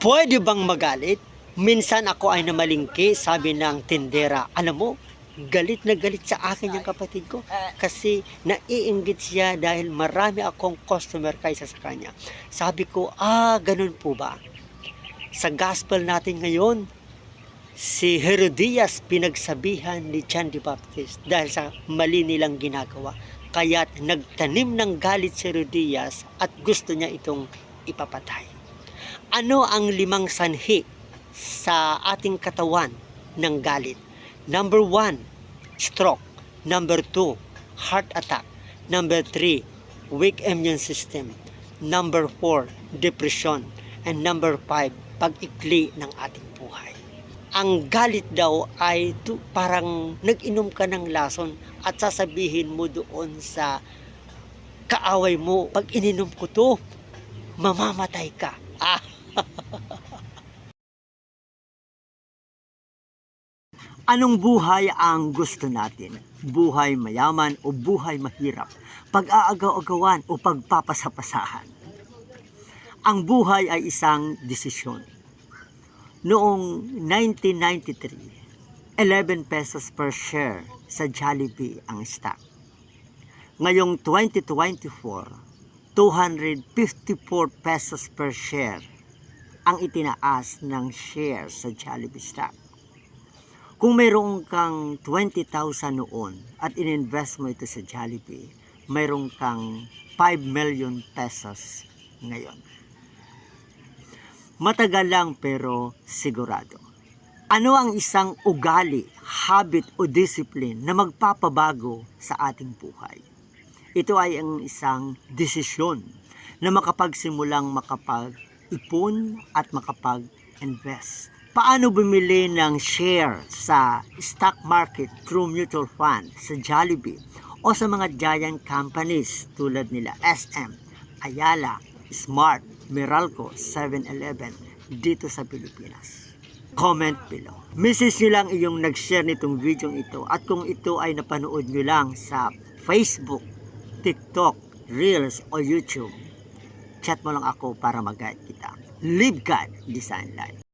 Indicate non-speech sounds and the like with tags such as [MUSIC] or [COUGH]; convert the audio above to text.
Pwede bang magalit? Minsan ako ay namalingki, sabi ng tindera. Alam mo, galit na galit sa akin yung kapatid ko. Kasi naiinggit siya dahil marami akong customer kaysa sa kanya. Sabi ko, ah, ganun po ba? Sa gospel natin ngayon, si Herodias pinagsabihan ni John the Baptist dahil sa mali nilang ginagawa. Kaya't nagtanim ng galit si Herodias at gusto niya itong ipapatay. Ano ang limang sanhi sa ating katawan ng galit? Number one, stroke. Number two, heart attack. Number three, weak immune system. Number four, depression. And number five, pag-ikli ng ating buhay. Ang galit daw ay tu- parang nag-inom ka ng lason at sasabihin mo doon sa kaaway mo, pag ininom ko to, mamamatay ka. [LAUGHS] Anong buhay ang gusto natin? Buhay mayaman o buhay mahirap? Pag-aagaw-agawan o pagpapasapasahan? Ang buhay ay isang desisyon. Noong 1993, 11 pesos per share sa Jollibee ang stock. Ngayong 2024, 254 pesos per share ang itinaas ng share sa Jollibee stock. Kung mayroon kang 20,000 noon at ininvest mo ito sa Jollibee, mayroon kang 5 million pesos ngayon. Matagal lang pero sigurado. Ano ang isang ugali, habit o discipline na magpapabago sa ating buhay? Ito ay ang isang desisyon na makapagsimulang makapag-ipon at makapag-invest. Paano bumili ng share sa stock market through mutual fund sa Jollibee o sa mga giant companies tulad nila SM, Ayala, Smart, Meralco, 7-Eleven dito sa Pilipinas. Comment below. Message nyo lang iyong nag-share nitong video ito at kung ito ay napanood nyo lang sa Facebook, TikTok, Reels o YouTube, chat mo lang ako para mag-guide kita. Live God, Design Life.